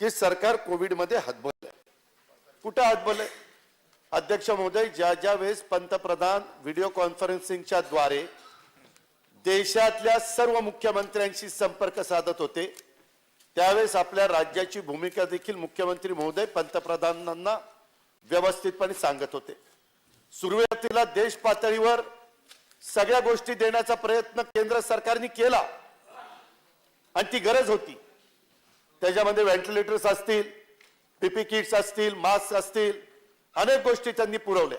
की सरकार कोविडमध्ये हातबललंय कुठं हातबललंय अध्यक्ष महोदय ज्या ज्या वेळेस पंतप्रधान व्हिडिओ कॉन्फरन्सिंगच्या द्वारे देशातल्या सर्व मुख्यमंत्र्यांशी संपर्क साधत होते त्यावेळेस आपल्या राज्याची भूमिका देखील मुख्यमंत्री महोदय पंतप्रधानांना व्यवस्थितपणे सांगत होते. सुरुवातीला देश पातळीवर सगळ्या गोष्टी देण्याचा प्रयत्न केंद्र सरकारने केला. आणि ती गरज होती. त्याच्यामध्ये व्हेंटिलेटर्स असतील पीपी किट्स असतील मास्क असतील अनेक गोष्टी त्यांनी पुरवल्या.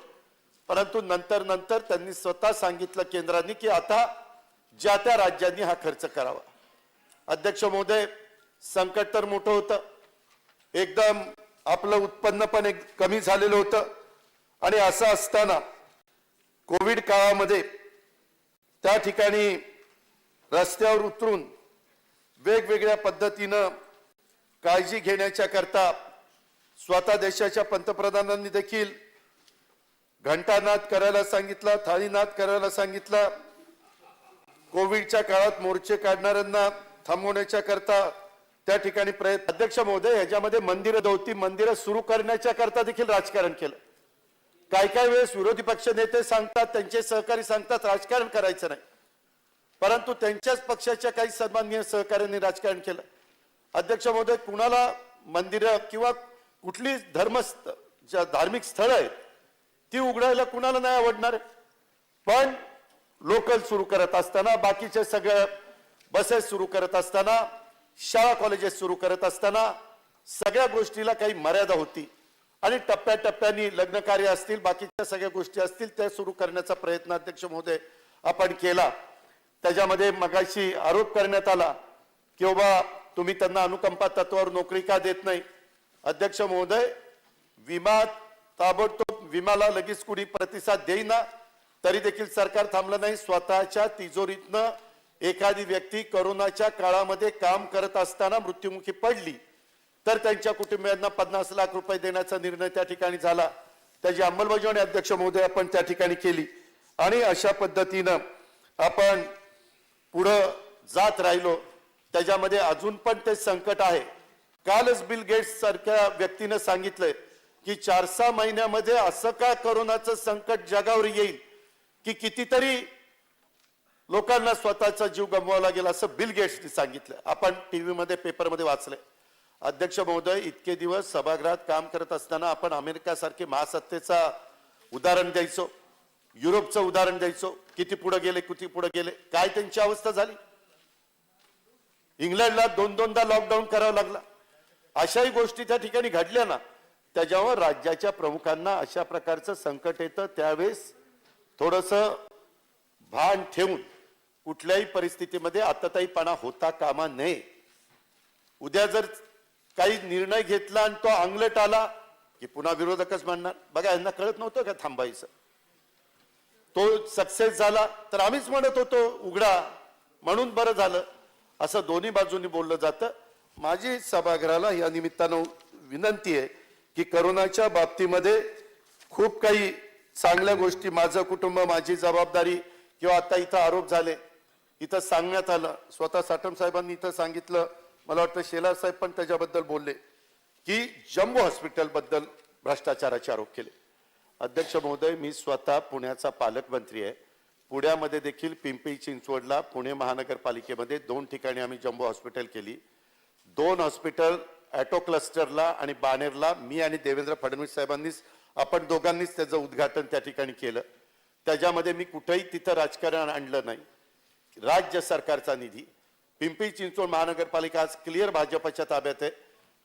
परंतु नंतर नंतर त्यांनी स्वतः सांगितलं केंद्राने की आता ज्या त्या राज्यांनी हा खर्च करावा. अध्यक्ष महोदय संकट तर मोठं होतं. एकदम आपलं उत्पन्न पण एक कमी झालेलं होतं. आणि असं असताना कोविड काळामध्ये त्या ठिकाणी रस्त्यावर उतरून वेगवेगळ्या पद्धतीनं काळजी घेण्याच्या करता स्वतः देशाच्या पंतप्रधानांनी देखील घंटानाद करायला सांगितला थाळीनाद करायला सांगितला. कोविडच्या काळात मोर्चे काढणाऱ्यांना थांबवण्याच्या करता त्या ठिकाणी प्रयत्न अध्यक्ष महोदय ह्याच्यामध्ये मंदिरं दौती मंदिरं सुरू करण्याच्या करता देखील राजकारण केलं. काय काय वेळेस विरोधी पक्ष नेते सांगतात त्यांचे सहकारी सांगतात राजकारण करायचं नाही. परंतु त्यांच्याच पक्षाच्या काही सन्माननीय सहकार्यांनी राजकारण केलं. अध्यक्ष महोदय कुणाला मंदिरं किंवा कुठली धर्मस्थ ज्या धार्मिक स्थळं आहेत ती उघडायला कुणाला नाही आवडणार? पण लोकल सुरू करत असताना बाकीचे सगळं बसेस सुरू करत असताना शाळा कॉलेजेस सुरू करत असताना सगळ्या गोष्टीला काही मर्यादा होती. आणि टप्प्याटप्प्याने लग्न कार्य असतील बाकीच्या सगळ्या गोष्टी असतील त्या सुरू करण्याचा प्रयत्न अध्यक्ष महोदय आपण केला. त्याच्यामध्ये मगाशी आरोप करण्यात आला की बाबा तुम्ही त्यांना अनुकंपा तत्वावर नोकरी का देत नाही? अध्यक्ष महोदय विमा ताबडतोब विमाला लगेच कुणी प्रतिसाद देईना तरी देखील सरकार थांबलं नाही. स्वतःच्या तिजोरीतनं एखादी व्यक्ती करोनाच्या काळामध्ये काम करत असताना मृत्युमुखी पडली तर त्यांच्या कुटुंबियांना पन्नास लाख रुपये देण्याचा निर्णय त्या ठिकाणी झाला. त्याची अंमलबजावणी अध्यक्ष महोदय आपण त्या ठिकाणी केली. आणि अशा पद्धतीनं आपण पुढं जात राहिलो. त्याच्यामध्ये अजून पण ते संकट आहे. कालच बिल गेट्स सारख्या व्यक्तीनं सांगितलंय की चार सहा महिन्यामध्ये असं का करोनाचं संकट जगावर येईल की कितीतरी लोकांना स्वतःचा जीव गमवावा लागेल असं बिल गेट्सनी सांगितलं आपण टीव्ही मध्ये पेपरमध्ये वाचलंय. अध्यक्ष महोदय इतके दिवस सभागृहात काम करत असताना आपण अमेरिकासारखे महासत्तेचा उदाहरण द्यायचो युरोपचं उदाहरण द्यायचो किती पुढे गेले किती पुढे गेले काय त्यांची अवस्था झाली? इंग्लंडला दोन दोनदा लॉकडाऊन करावा लागला. अशाही गोष्टी त्या ठिकाणी घडल्या ना त्याच्यावर राज्याच्या प्रमुखांना अशा प्रकारचं संकट येतं त्यावेळेस थोडस भान ठेवून कुठल्याही परिस्थितीमध्ये आतताईपणा होता कामा नये. उद्या जर काही निर्णय घेतला आणि तो अंगलट आला की पुन्हा विरोधकच म्हणणार बघा यांना कळत नव्हतं का थांबायचं? तो सक्सेस झाला तर आम्हीच म्हणत होतो उघडा. म्हणून बरं झालं. असं दोन्ही बाजूनी बोललं जातं. माझी सभागृहाला या निमित्तानं विनंती आहे की करोनाच्या बाबतीमध्ये खूप काही चांगल्या गोष्टी माझं कुटुंब माझी जबाबदारी किंवा आता इथं आरोप झाले. इथं सांगण्यात आलं. स्वतः साठम साहेबांनी इथं सांगितलं. मला वाटतं शेलार साहेब पण त्याच्याबद्दल बोलले की जम्बो हॉस्पिटलबद्दल भ्रष्टाचाराचे आरोप केले. अध्यक्ष महोदय मी स्वतः पुण्याचा पालकमंत्री आहे. पुण्यामध्ये देखील पिंपरी चिंचवडला पुणे महानगरपालिकेमध्ये दोन ठिकाणी आम्ही जम्बो हॉस्पिटल केली. दोन हॉस्पिटल ॲटो क्लस्टरला आणि बाणेरला मी आणि देवेंद्र फडणवीस साहेबांनीच आपण दोघांनीच त्याचं उद्घाटन त्या ठिकाणी केलं. त्याच्यामध्ये मी कुठेही तिथं राजकारण आणलं नाही. राज्य सरकारचा निधी. पिंपरी चिंचवड महानगरपालिका आज क्लिअर भाजपच्या ताब्यात आहे.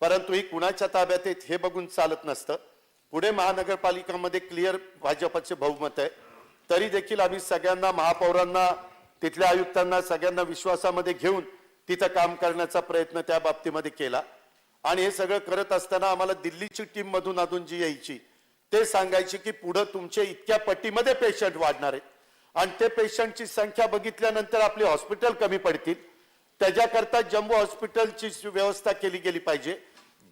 परंतु ही कुणाच्या ताब्यात आहेत हे बघून चालत नसतं. पुणे महानगरपालिकामध्ये क्लिअर भाजपचे बहुमत आहे. तरी देखील आम्ही सगळ्यांना महापौरांना तिथल्या आयुक्तांना सगळ्यांना विश्वासामध्ये घेऊन तिथं काम करण्याचा प्रयत्न त्या बाबतीमध्ये केला. आणि हे सगळं करत असताना आम्हाला दिल्लीची टीम मधून अजून जी यायची. ते सांगायची की पुढं तुमचे इतक्या पट्टीमध्ये पेशंट वाढणार आहेत. आणि ते पेशंटची संख्या बघितल्यानंतर आपली हॉस्पिटल कमी पडतील. त्याच्याकरता जम्बो हॉस्पिटलची व्यवस्था केली गेली पाहिजे.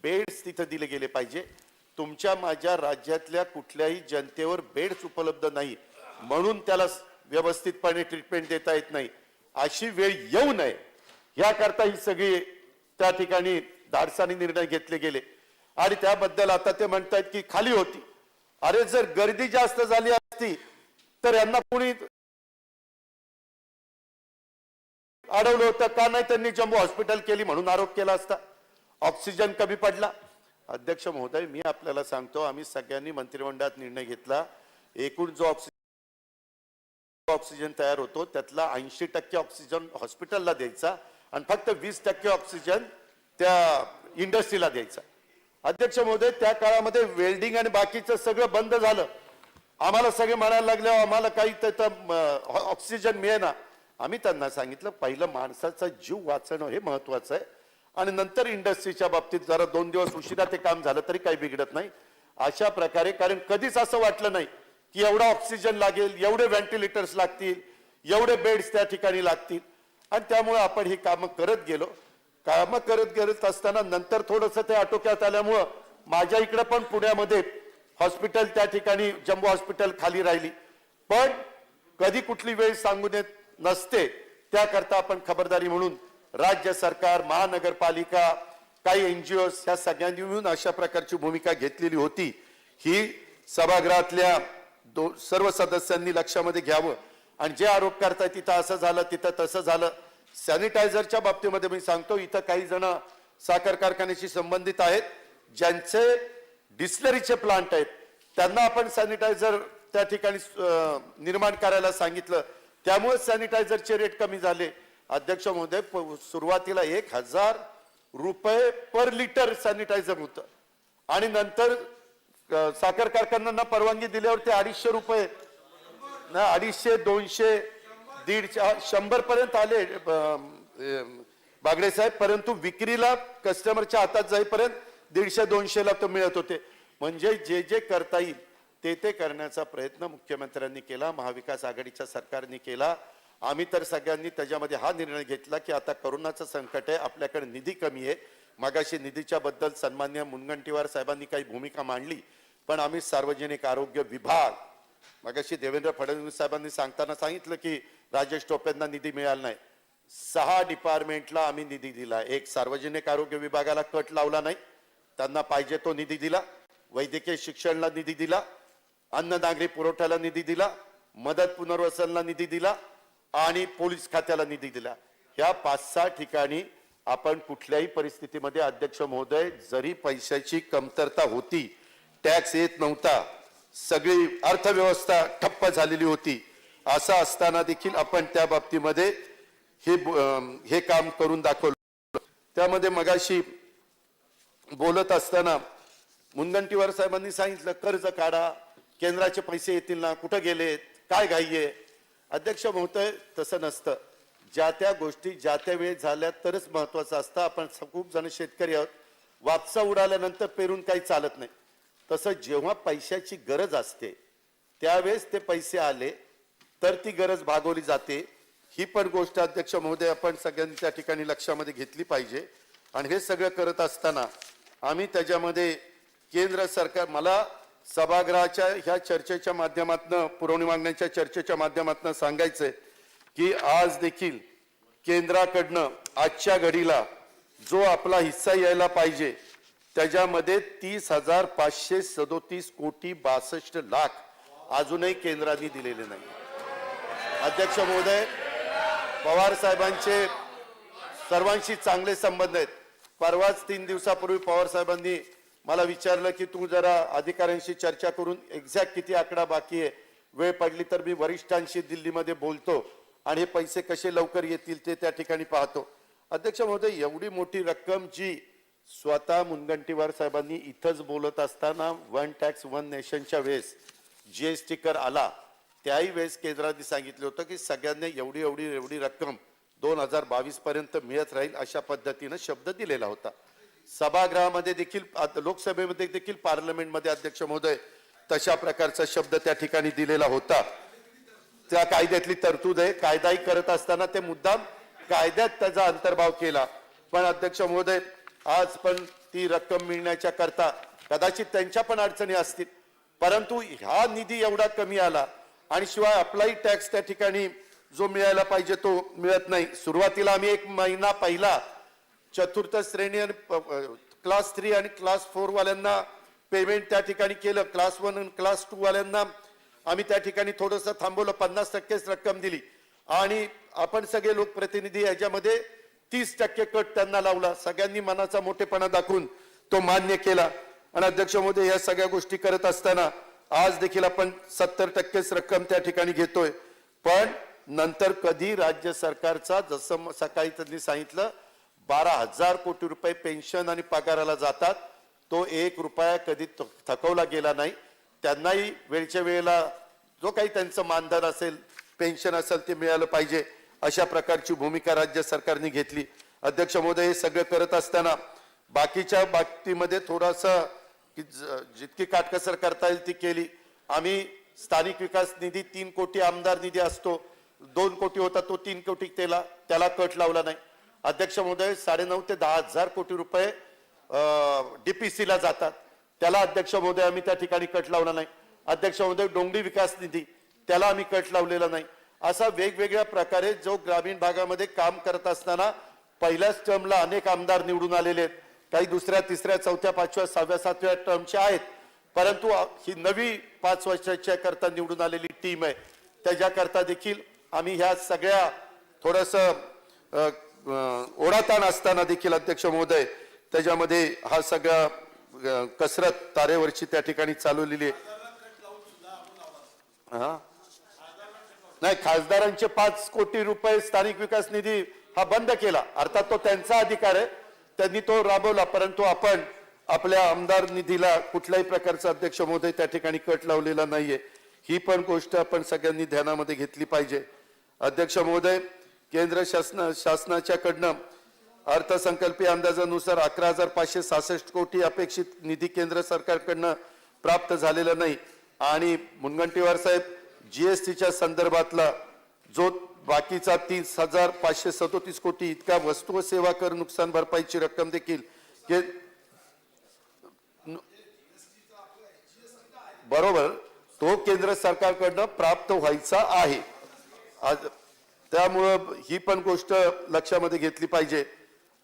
बेड्स तिथं दिले गेले पाहिजे. तुमच्या माझ्या राज्यातल्या कुठल्याही जनतेवर बेड्स उपलब्ध नाही. म्हणून त्याला व्यवस्थितपणे ट्रीटमेंट देता येत नाही. अशी वेळ येऊ नये. याकरता ही सगळी त्या ठिकाणी धाडसाने निर्णय घेतले गेले. आणि त्याबद्दल आता ते म्हणतायत की खाली होती. अरे जर गर्दी जास्त झाली असती तर यांना कोणी अडवलं होतं का नाही? त्यांनी जम्बो हॉस्पिटल केली म्हणून आरोप केला असता. ऑक्सिजन कमी पडला. अध्यक्ष महोदय मी आपल्याला सांगतो आम्ही सगळ्यांनी मंत्रिमंडळात निर्णय घेतला. एकूण जो ऑक्सिजन ऑक्सिजन तयार होतो त्यातला ऐंशी टक्के ऑक्सिजन हॉस्पिटलला द्यायचा आणि फक्त वीस टक्के ऑक्सिजन त्या इंडस्ट्रीला द्यायचा. अध्यक्ष महोदय त्या काळामध्ये वेल्डिंग आणि बाकीचं सगळं बंद झालं. आम्हाला सगळे म्हणायला लागले आम्हाला काही त्याचं ऑक्सिजन मिळेना. आम्ही त्यांना सांगितलं पहिलं माणसाचा जीव वाचणं हे महत्वाचं आहे आणि नंतर इंडस्ट्रीच्या बाबतीत जरा दोन दिवस उशिरा ते काम झालं तरी काही बिघडत नाही. अशा प्रकारे कारण कधीच असं वाटलं नाही की एवढा ऑक्सिजन लागेल एवढे व्हेंटिलेटर्स लागतील एवढे बेड्स त्या ठिकाणी लागतील. आणि त्यामुळे आपण ही कामं करत गेलो. कामं करत करत असताना नंतर थोडंसं ते आटोक्यात आल्यामुळं माझ्या इकडे पण पुण्यामध्ये हॉस्पिटल त्या ठिकाणी जम्बो हॉस्पिटल खाली राहिली. पण कधी कुठली वेळ सांगून येत नसते. त्याकरता आपण खबरदारी म्हणून राज्य सरकार महानगरपालिका काही एनजीओ ह्या सगळ्यांनी मिळून अशा प्रकारची भूमिका घेतलेली होती. ही सभागृहातल्या दो सर्व सदस्यांनी लक्षामध्ये घ्यावं. आणि जे आरोप करताय तिथं असं झालं तिथं तसं झालं सॅनिटायझरच्या बाबतीमध्ये मी सांगतो इथं काही जण साखर कारखान्याशी संबंधित आहेत ज्यांचे डिस्लरीचे प्लांट आहेत. त्यांना आपण सॅनिटायझर त्या ठिकाणी निर्माण करायला सांगितलं. त्यामुळे सॅनिटायझरचे रेट कमी झाले. अध्यक्ष महोदय सुरुवातीला एक हजार रुपये पर लिटर सॅनिटायझर होतं. आणि नंतर साखर कारखान्यांना परवानगी दिल्यावर ते अडीचशे रुपये ना अडीचशे दोनशे दीडशे शंभर पर्यंत आले बागडे साहेब. परंतु विक्रीला कस्टमरच्या हातात जाईपर्यंत दीडशे दोनशेला तो मिळत होते. म्हणजे जे जे करता येईल ते ते करण्याचा प्रयत्न मुख्यमंत्र्यांनी केला महाविकास आघाडीच्या सरकारने केला. आम्ही तर सगळ्यांनी त्याच्यामध्ये हा निर्णय घेतला की आता करोनाचं संकट आहे आपल्याकडे निधी कमी आहे. मागाशी निधीच्या बद्दल सन्मान्य मुनगंटीवार साहेबांनी काही भूमिका मांडली पण आम्ही सार्वजनिक आरोग्य विभाग मगाशी देवेंद्र फडणवीस साहेबांनी सांगताना सांगितलं की राजेश टोपेंना निधी मिळाला नाही. सहा डिपार्टमेंटला आम्ही निधी दिला. एक सार्वजनिक आरोग्य विभागाला कट लावला नाही. त्यांना पाहिजे तो निधी दिला. वैद्यकीय शिक्षणला निधी दिला. अन्न नागरी पुरवठ्याला निधी दिला. मदत पुनर्वसनला निधी दिला. आणि पोलीस खात्याला निधी दिला. ह्या पाच सहा ठिकाणी आपण कुठल्याही परिस्थितीमध्ये अध्यक्ष महोदय जरी पैशाची कमतरता होती टॅक्स येत नव्हता. सगळी अर्थव्यवस्था ठप्प झालेली होती. असं असताना देखील आपण त्या बाबतीमध्ये हे हे काम करून दाखवलं. त्यामध्ये मगाशी बोलत असताना मुनगंटीवार साहेबांनी सांगितलं कर्ज काढा केंद्राचे पैसे येतील ना कुठं गेलेत काय घाई आहे? अध्यक्ष महोदय तसं नसतं. ज्या त्या गोष्टी ज्या त्या वेळेत झाल्या तरच महत्वाचं असतं. आपण खूप जण शेतकरी आहोत. वापसा उडाल्यानंतर पेरून काही चालत नाही. तसं जेव्हा पैशाची गरज असते त्यावेळेस ते पैसे आले तर ती गरज भागवली जाते. ही पण गोष्ट अध्यक्ष महोदय आपण सगळ्यांच्या ठिकाणी लक्षामध्ये घेतली पाहिजे. आणि हे सगळं करत असताना आम्ही त्याच्यामध्ये केंद्र सरकार मला सभागृहाच्या ह्या चर्चेच्या माध्यमातून पुरवणी मागण्यांच्या चर्चेच्या माध्यमातून सांगायचंय की आज देखील केंद्राकडनं आजच्या घडीला जो आपला हिस्सा यायला पाहिजे त्याच्यामध्ये तीस हजार पाचशे सदोतीस कोटी बासष्ट लाख अजूनही केंद्राने दिलेले नाही. अध्यक्ष महोदय पवार साहेबांचे सर्वांशी चांगले संबंध आहेत. परवाच तीन दिवसापूर्वी पवार साहेबांनी मला विचारलं की तू जरा अधिकाऱ्यांशी चर्चा करून एक्झॅक्ट किती आकडा बाकी आहे वेळ पडली तर मी वरिष्ठांशी दिल्लीमध्ये बोलतो आणि हे पैसे कसे लवकर येतील ते त्या ठिकाणी पाहतो. अध्यक्ष महोदय एवढी मोठी रक्कम जी स्वतः मुनगंटीवार साहेबांनी इथंच बोलत असताना वन टॅक्स वन नेशनच्या वेळेस जे एस टी कर आला त्याही वेळेस केंद्राने सांगितलं होतं की सगळ्यांना एवढी एवढी एवढी रक्कम दोन हजार बावीस पर्यंत मिळत राहील अशा पद्धतीनं शब्द दिलेला होता. सभागृहामध्ये देखील लोकसभेमध्ये देखील पार्लमेंटमध्ये अध्यक्ष महोदय तशा प्रकारचा शब्द त्या ठिकाणी दिलेला होता. त्या कायद्यातली तरतूद आहे. कायदाही करत असताना ते मुद्दाम कायद्यात त्याचा अंतर्भाव केला. पण अध्यक्ष महोदय आज पण ती रक्कम मिळण्याच्या करता कदाचित त्यांच्या पण अडचणी असतील. परंतु हा निधी एवढा कमी आला आणि शिवाय आपलाही टॅक्स त्या ठिकाणी जो मिळायला पाहिजे तो मिळत नाही. सुरुवातीला आम्ही एक महिना पहिला चतुर्थ श्रेणी आणि क्लास थ्री आणि क्लास फोर वाल्यांना पेमेंट त्या ठिकाणी केलं. क्लास वन आणि क्लास टू वाल्यांना आम्ही त्या ठिकाणी थोडंसं थांबवलं. पन्नास टक्केच रक्कम दिली. आणि आपण सगळे लोकप्रतिनिधी याच्यामध्ये तीस टक्के कट त्यांना लावला. सगळ्यांनी मनाचा मोठेपणा दाखवून तो मान्य केला. आणि अध्यक्ष मोदी या सगळ्या गोष्टी करत असताना आज देखील आपण सत्तर टक्केच रक्कम त्या ठिकाणी घेतोय. पण नंतर कधी राज्य सरकारचा जसं सकाळी त्यांनी सांगितलं बारा हजार कोटी रुपये पेन्शन आणि पगाराला जातात. तो एक रुपया कधी थकवला गेला नाही. त्यांनाही वेळच्या वेळेला जो काही त्यांचं मानधन असेल पेन्शन असेल ते मिळालं पाहिजे. अशा प्रकारची भूमिका राज्य सरकारने घेतली. अध्यक्ष महोदय हे सगळं करत असताना बाकीच्या बाबतीमध्ये थोडासा की ज- जितकी काटकसर करता येईल ती केली. आम्ही स्थानिक विकास निधी तीन कोटी आमदार निधी असतो. दोन कोटी होता तो तीन कोटी त्याला त्याला कट लावला नाही. अध्यक्ष महोदय साडेनऊ ते दहा हजार कोटी रुपये डी पी सीला जातात. त्याला अध्यक्ष महोदय आम्ही त्या ठिकाणी कट लावला नाही. अध्यक्ष महोदय डोंगरी विकास निधी त्याला आम्ही कट लावलेला नाही. असा वेगवेगळ्या प्रकारे जो ग्रामीण भागामध्ये काम करत असताना पहिल्याच टर्मला अनेक आमदार निवडून आलेले आहेत. काही दुसऱ्या तिसऱ्या चौथ्या पाचव्या सहाव्या सातव्या टर्मच्या आहेत. परंतु ही नवी पाच वर्षाच्या करता निवडून आलेली टीम आहे. त्याच्याकरता देखील आम्ही ह्या सगळ्या थोडस ओढाताण असताना देखील अध्यक्ष महोदय त्याच्यामध्ये हा सगळा कसरत तारेवरची त्या ठिकाणी चालवलेली आहे. हा? नाही खासदारांचे पाच कोटी रुपये स्थानिक विकास निधी हा बंद केला. अर्थात तो त्यांचा अधिकार आहे. त्यांनी तो राबवला परंतु आपण आपल्या आमदार निधीला कुठल्याही प्रकारचा अध्यक्ष महोदय त्या ठिकाणी कट लावलेला नाहीये. ही पण गोष्ट आपण सगळ्यांनी ध्यानामध्ये घेतली पाहिजे. अध्यक्ष महोदय केंद्र शासन शासनाच्याकडनं अर्थसंकल्पीय अंदाजानुसार अकरा हजार पाचशे सहासष्ट कोटी अपेक्षित निधी केंद्र सरकारकडनं प्राप्त झालेला नाही. आणि मुनगंटीवार साहेब जीएसटीच्या संदर्भातला जो बाकीचा तीस हजार पाचशे सदोतीस कोटी इतका वस्तू व सेवा कर नुकसान भरपाईची रक्कम देखील के बरोबर तो केंद्र सरकारकडनं प्राप्त व्हायचा आहे. त्यामुळं ही पण गोष्ट लक्षामध्ये घेतली पाहिजे.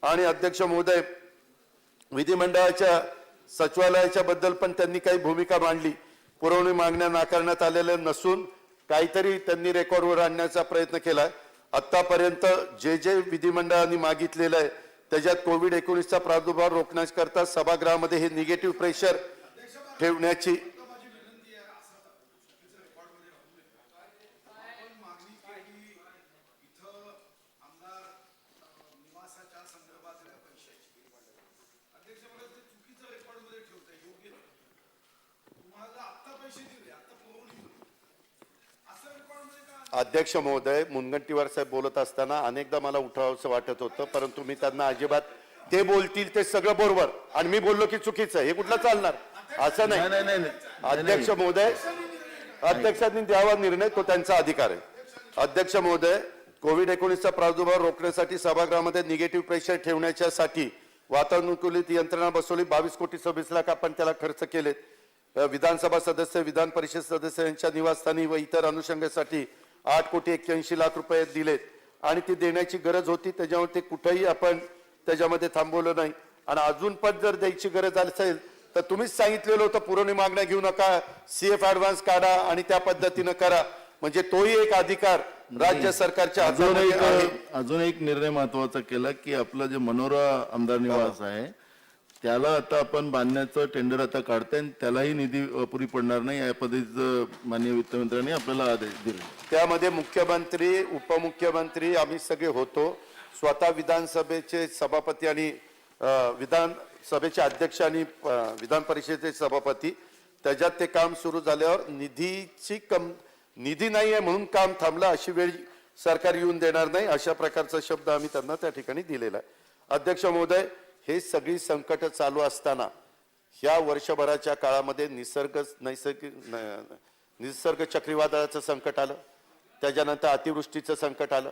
आणि अध्यक्ष महोदय विधिमंडळाच्या सचिवालयाच्या बद्दल पण त्यांनी काही भूमिका मांडली. पुरवणी मागण्या नाकारण्यात आलेल्या नसून काहीतरी त्यांनी रेकॉर्डवर आणण्याचा प्रयत्न केला आहे आत्तापर्यंत जे जे विधिमंडळाने मागितलेलं आहे त्याच्यात कोविड एकोणीसचा प्रादुर्भाव रोखण्याकरता सभागृहामध्ये हे निगेटिव्ह प्रेशर ठेवण्याची अध्यक्ष महोदय मुनगंटीवार साहेब बोलत असताना अनेकदा मला उठावंसं वाटत होतं परंतु मी त्यांना अजिबात ते बोलतील ते सगळं बरोबर. आणि मी बोललो की चुकीचं. हे कुठलं चालणार? असं नाही. अध्यक्ष महोदय अध्यक्षांनी द्यावा निर्णय तो त्यांचा अधिकार आहे. अध्यक्ष महोदय कोविड एकोणीसचा प्रादुर्भाव रोखण्यासाठी सभागृहामध्ये निगेटिव्ह प्रेशर ठेवण्याच्यासाठी वातानुकूलित यंत्रणा बसवली. बावीस कोटी सव्वीस लाख आपण त्याला खर्च केलेत. विधानसभा सदस्य विधान परिषद सदस्य यांच्या निवासस्थानी व इतर अनुषंगासाठी आठ कोटी एक्क्याऐंशी लाख रुपये दिलेत. आणि ती देण्याची गरज होती त्याच्यामुळे ते कुठेही आपण त्याच्यामध्ये थांबवलं नाही. आणि अजून पण जर द्यायची गरज असेल तर तुम्हीच सांगितलेलं होतं पुरवणी मागण्या घेऊ नका सीएफ ऍडव्हान्स काढा आणि त्या पद्धतीनं करा. म्हणजे तोही एक अधिकार राज्य सरकारच्या अजून एक निर्णय महत्त्वाचा केला की आपलं जे मनोरा आमदार निवास आहे त्याला आता आपण बांधण्याचं टेंडर आता काढताय आणि त्यालाही निधी अपुरी पडणार नाही या पद्धतीचं माननीय वित्तमंत्र्यांनी आपल्याला आदेश दिले त्यामध्ये मुख्यमंत्री उपमुख्यमंत्री आम्ही सगळे होतो. स्वतः विधानसभेचे सभापती आणि विधानसभेचे अध्यक्ष आणि विधान परिषदेचे सभापती त्याच्यात ते काम सुरू झाल्यावर निधीची कम निधी नाही आहे म्हणून काम थांबलं अशी वेळ सरकार येऊन देणार नाही अशा प्रकारचा शब्द आम्ही त्यांना त्या ठिकाणी दिलेला आहे. अध्यक्ष महोदय हे सगळी संकट चालू असताना ह्या वर्षभराच्या काळामध्ये निसर्ग नैसर्गिक न- निसर्ग चक्रीवादळाचं संकट आलं. त्याच्यानंतर अतिवृष्टीचं संकट आलं.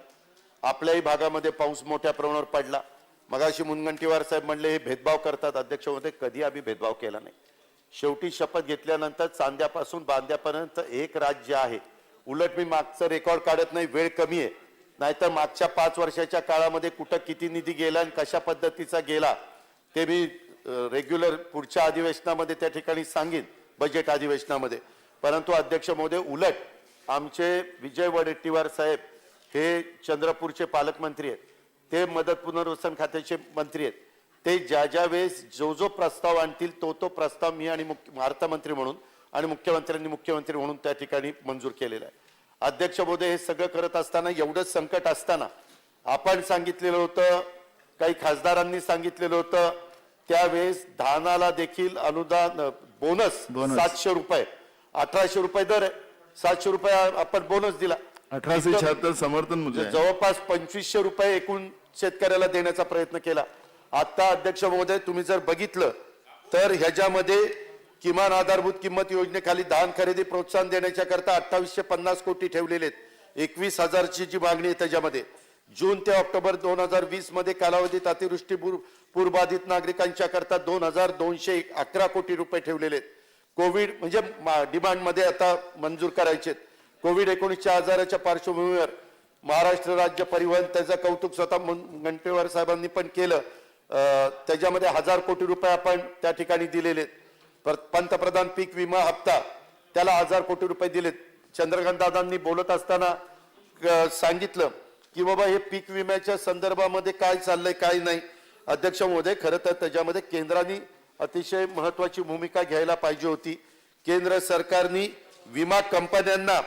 आपल्याही भागामध्ये पाऊस मोठ्या प्रमाणावर पडला. मगाशी मुनगंटीवार साहेब म्हणले हे भेदभाव करतात अध्यक्ष कधी आम्ही भेदभाव केला नाही. शेवटी शपथ घेतल्यानंतर चांद्यापासून बांद्यापर्यंत एक राज्य आहे. उलट मी मागचं रेकॉर्ड काढत नाही वेळ कमी आहे. नाहीतर मागच्या पाच वर्षाच्या काळामध्ये कुठं किती निधी गेला आणि कशा पद्धतीचा गेला ते मी रेग्युलर पुढच्या अधिवेशनामध्ये त्या ठिकाणी सांगेन बजेट अधिवेशनामध्ये. परंतु अध्यक्ष महोदय उलट आमचे विजय वडेट्टीवार साहेब हे चंद्रपूरचे पालकमंत्री आहेत ते मदत पुनर्वसन खात्याचे मंत्री आहेत. ते ज्या ज्या वेळेस जो जो प्रस्ताव आणतील तो तो प्रस्ताव मी आणि मुख्य अर्थमंत्री म्हणून आणि मुख्यमंत्र्यांनी मुख्यमंत्री म्हणून त्या ठिकाणी मंजूर केलेला आहे. अध्यक्ष महोदय हे सगळं करत असताना एवढंच संकट असताना आपण सांगितलेलं होतं काही खासदारांनी सांगितलेलं होतं त्यावेळेस धानाला देखील अनुदान बोनस. सातशे रुपये अठराशे रुपये दर आहे सातशे रुपये आपण बोनस दिला अठराशे शहात्तर समर्थन. जवळपास पंचवीसशे रुपये एकूण शेतकऱ्याला देण्याचा प्रयत्न केला आता अध्यक्ष महोदय तुम्ही जर बघितलं तर ह्याच्यामध्ये किमान आधारभूत किंमत योजनेखाली धान खरेदी प्रोत्साहन देण्याच्या करता अठ्ठावीसशे पन्नास कोटी ठेवलेले आहेत एकवीस हजारची जी मागणी आहे त्याच्यामध्ये. जून ते ऑक्टोबर दोन हजार वीसमध्ये कालावधीत अतिवृष्टी पूरबाधित नागरिकांच्या करता दोन हजार दोनशे अकरा कोटी रुपये ठेवलेले आहेत कोविड म्हणजे डिमांडमध्ये आता मंजूर करायचे कोविड एकोणीसच्या आजाराच्या पार्श्वभूमीवर महाराष्ट्र राज्य परिवहन त्याचं कौतुक स्वतः मुन- गंटेवार साहेबांनी पण केलं. त्याच्यामध्ये हजार कोटी रुपये आपण त्या ठिकाणी दिलेले आहेत. पर- पंतप्रधान पीक विमा हप्ता त्याला हजार कोटी रुपये दिलेत. चंद्रकांत दादांनी बोलत असताना सांगितलं की बाबा हे पीक विम्याच्या संदर्भामध्ये काय चाललंय काय नाही. अध्यक्ष महोदय खरं तर त्याच्यामध्ये केंद्राने अतिशय महत्वाची भूमिका घ्यायला पाहिजे होती. केंद्र सरकारने विमा कंपन्यांना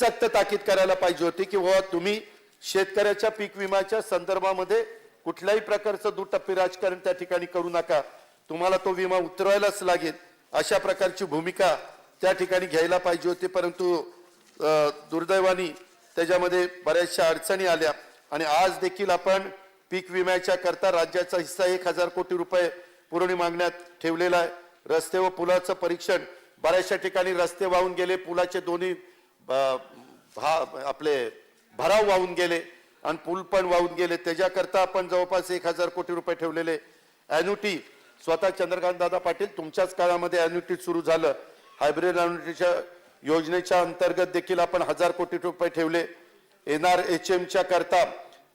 सक्त ताकीद करायला पाहिजे होती की बाबा तुम्ही शेतकऱ्याच्या पीक विम्याच्या संदर्भामध्ये कुठल्याही प्रकारचं दुटप्पी राजकारण त्या ठिकाणी करू नका. तुम्हाला तो विमा उतरवायलाच लागेल. अशा प्रकारची भूमिका त्या ठिकाणी घ्यायला पाहिजे होती परंतु दुर्दैवानी त्याच्यामध्ये बऱ्याचशा अडचणी आल्या. आणि आज देखील आपण पीक विम्याच्या करता राज्याचा हिस्सा एक हजार कोटी रुपये पुरवणी मागण्यात ठेवलेला आहे. रस्ते व पुलाचं परीक्षण बऱ्याचशा ठिकाणी रस्ते वाहून गेले पुलाचे दोन्ही भा- आपले भराव वाहून गेले आणि पूल पण वाहून गेले. त्याच्याकरता आपण जवळपास एक हजार कोटी रुपये ठेवलेले. ॲन्युटी स्वतः चंद्रकांत दादा पाटील तुमच्याच काळामध्ये अॅन्युटी सुरू झालं. हायब्रिड अॅन्युटीच्या योजनेच्या अंतर्गत देखील आपण हजार कोटी रुपये ठेवले. एन आर एच एमच्या करता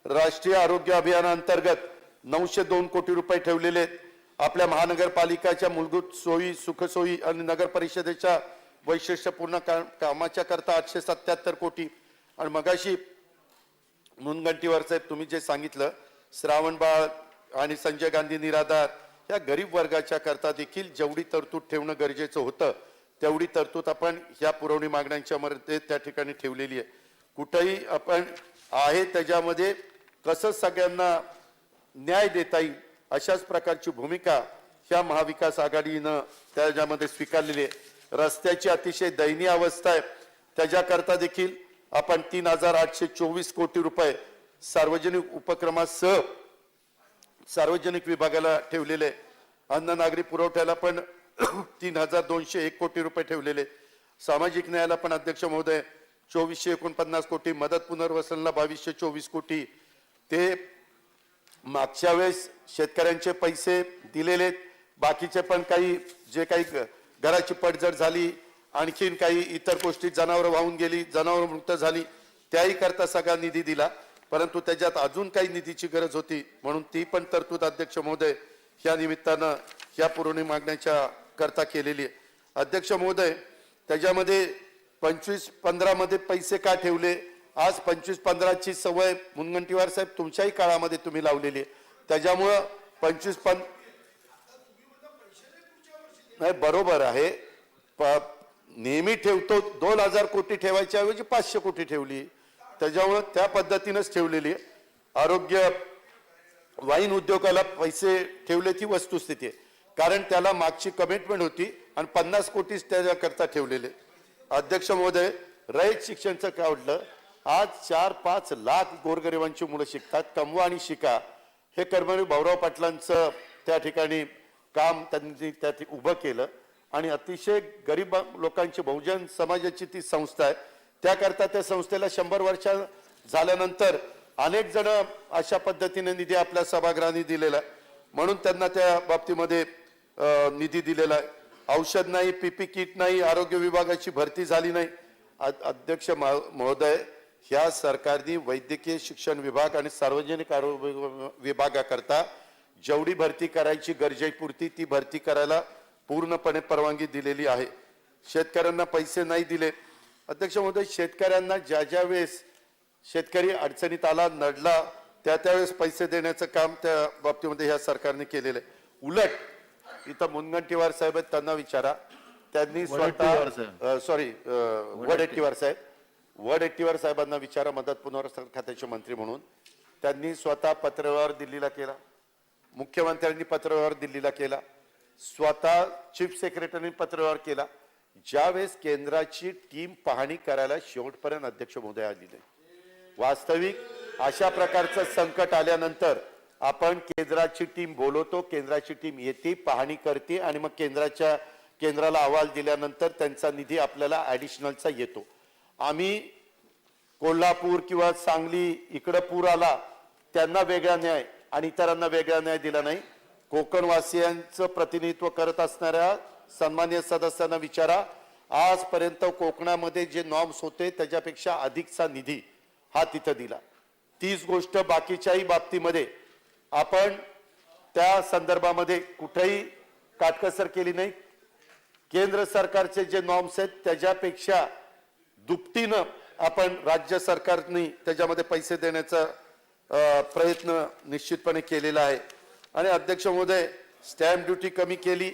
राष्ट्रीय आरोग्य अभियानाअंतर्गत नऊशे दोन कोटी रुपये ठेवलेले आहेत. आपल्या महानगरपालिकाच्या मूलभूत सोयी सुखसोयी आणि नगर परिषदेच्या वैशिष्ट्यपूर्ण का- कामाच्या करता आठशे सत्याहत्तर कोटी. आणि मगाशी मुनगंटीवर साहेब तुम्ही जे सांगितलं श्रावणबाळ आणि संजय गांधी निराधार या गरीब वर्गाच्या करता देखील जेवढी तरतूद ठेवणं गरजेचं होतं तेवढी तरतूद आपण ह्या पुरवणी मागण्यांच्या मध्ये त्या ठिकाणी ठेवलेली आहे. कुठंही आपण आहे त्याच्यामध्ये कसं सगळ्यांना न्याय देता येईल अशाच प्रकारची भूमिका ह्या महाविकास आघाडीनं त्याच्यामध्ये स्वीकारलेली आहे. रस्त्याची अतिशय दयनीय अवस्था आहे. त्याच्याकरता देखील आपण तीन हजार आठशे चोवीस कोटी रुपये सार्वजनिक उपक्रमासह सार्वजनिक विभागाला ठेवलेले अन्न नागरी पुरवठ्याला पण तीन हजार दोनशे एक कोटी रुपये ठेवलेले सामाजिक न्यायाला पण अध्यक्ष महोदय चोवीसशे एकोणपन्नास कोटी मदत पुनर्वसनला बावीसशे चोवीस कोटी. ते मागच्या वेळेस शेतकऱ्यांचे पैसे दिलेले बाकीचे पण काही जे काही घराची पडझड झाली आणखीन काही इतर गोष्टी जनावरं वाहून गेली जनावर मृत झाली त्याही करता सगळा निधी दिला. परंतु त्याच्यात अजून काही निधीची गरज होती म्हणून ती पण तरतूद अध्यक्ष महोदय या निमित्तानं या पुरवणी मागण्याच्या करता केलेली आहे. अध्यक्ष महोदय त्याच्यामध्ये पंचवीस पंधरामध्ये पैसे का ठेवले? आज पंचवीस पंधराची सवय मुनगंटीवार साहेब तुमच्याही काळामध्ये तुम्ही लावलेली आहे. त्याच्यामुळं पंचवीस पं नाही बरोबर आहे. नेहमी ठेवतो दोन हजार कोटी ठेवायच्या ऐवजी पाचशे कोटी ठेवली. त्याच्यामुळं त्या पद्धतीनंच ठेवलेली आहे. आरोग्य वाईन उद्योगाला पैसे ठेवले ती वस्तुस्थिती आहे. कारण त्याला मागची कमिटमेंट होती आणि पन्नास कोटीच त्याच्याकरता ठेवलेले अध्यक्ष महोदय रयत शिक्षणचं काय वाटलं आज चार पाच लाख गोरगरिबांची मुलं शिकतात कमवा आणि शिका. हे कर्मवीर भाऊराव पाटलांचं त्या ठिकाणी काम त्यांनी त्या उभं केलं. आणि अतिशय गरीब लोकांची बहुजन समाजाची ती संस्था आहे. त्याकरता त्या संस्थेला शंभर वर्ष झाल्यानंतर अनेक जण अशा पद्धतीने निधी आपल्या सभागृहाने दिलेला आहे. म्हणून त्यांना त्या बाबतीमध्ये निधी दिलेला आहे. औषध नाही पीपी किट नाही आरोग्य विभागाची भरती झाली नाही. अध्यक्ष महो- महोदय ह्या सरकारने वैद्यकीय शिक्षण विभाग आणि सार्वजनिक आरोग्य विभागाकरता जेवढी भरती करायची गरजेपुरती ती भरती करायला पूर्णपणे परवानगी दिलेली आहे. शेतकऱ्यांना पैसे नाही दिले. अध्यक्ष महोदय शेतकऱ्यांना ज्या ज्या वेळेस शेतकरी अडचणीत आला नडला त्या त्यावेळेस पैसे देण्याचं काम त्या बाबतीमध्ये ह्या सरकारने केलेलं आहे. उलट इथं मुनगंटीवार साहेब आहेत त्यांना विचारा. त्यांनी स्वतः सॉरी वडेट्टीवार साहेब. वडेट्टीवार साहेबांना विचारा मदत पुनर्वसन खात्याचे मंत्री म्हणून. त्यांनी स्वतः पत्रव्यवहार दिल्लीला केला. मुख्यमंत्र्यांनी पत्रव्यवहार दिल्लीला केला. स्वतः चीफ सेक्रेटरीने पत्रव्यवहार केला. ज्यावेळेस केंद्राची टीम पाहणी करायला शेवटपर्यंत अध्यक्ष महोदय आली नाही वास्तविक अशा प्रकारचं संकट आल्यानंतर आपण केंद्राची टीम बोलवतो केंद्राची टीम येते पाहणी करते आणि मग केंद्राच्या केंद्राला अहवाल दिल्यानंतर त्यांचा निधी आपल्याला ॲडिशनलचा येतो. आम्ही कोल्हापूर किंवा सांगली इकडं पूर आला त्यांना वेगळा न्याय आणि इतरांना वेगळा न्याय दिला नाही. कोकणवासियांचं प्रतिनिधित्व करत असणाऱ्या सन्मान्य सदस्यांना विचारा. आजपर्यंत कोकणामध्ये जे नॉर्म्स होते त्याच्यापेक्षा अधिकचा निधी हा तिथं दिला. तीच गोष्ट बाकीच्याही बाबतीमध्ये आपण त्या संदर्भामध्ये कुठेही काटकसर केली नाही. केंद्र सरकारचे जे नॉर्म्स आहेत त्याच्यापेक्षा दुपटीनं आपण राज्य सरकारने त्याच्यामध्ये पैसे देण्याचा प्रयत्न निश्चितपणे केलेला आहे. आणि अध्यक्ष महोदय स्टॅम्प ड्युटी कमी केली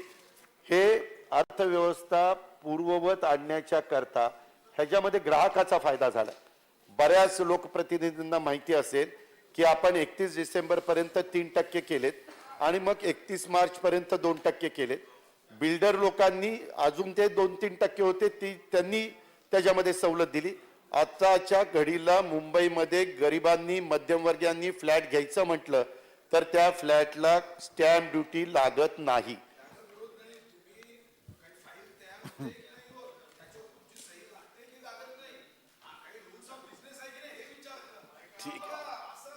हे अर्थव्यवस्था पूर्ववत आणण्याच्या करता ह्याच्यामध्ये ग्राहकाचा फायदा झाला. बऱ्याच लोकप्रतिनिधींना माहिती असेल की आपण एकतीस डिसेंबरपर्यंत तीन टक्के केलेत आणि मग एकतीस मार्चपर्यंत दोन टक्के केलेत. बिल्डर लोकांनी अजून ते दोन तीन टक्के होते ती त्यांनी त्याच्यामध्ये सवलत दिली. आताच्या घडीला मुंबईमध्ये गरिबांनी मध्यमवर्गीयांनी फ्लॅट घ्यायचं म्हटलं तर त्या फ्लॅटला स्टॅम्प ड्युटी लागत नाही.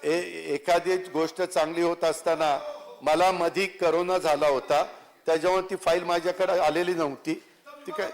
एखादी गोष्ट चांगली होत असताना मला मधी करोना झाला होता त्याच्यामुळे ती फाईल माझ्याकडे आलेली नव्हती. ती काय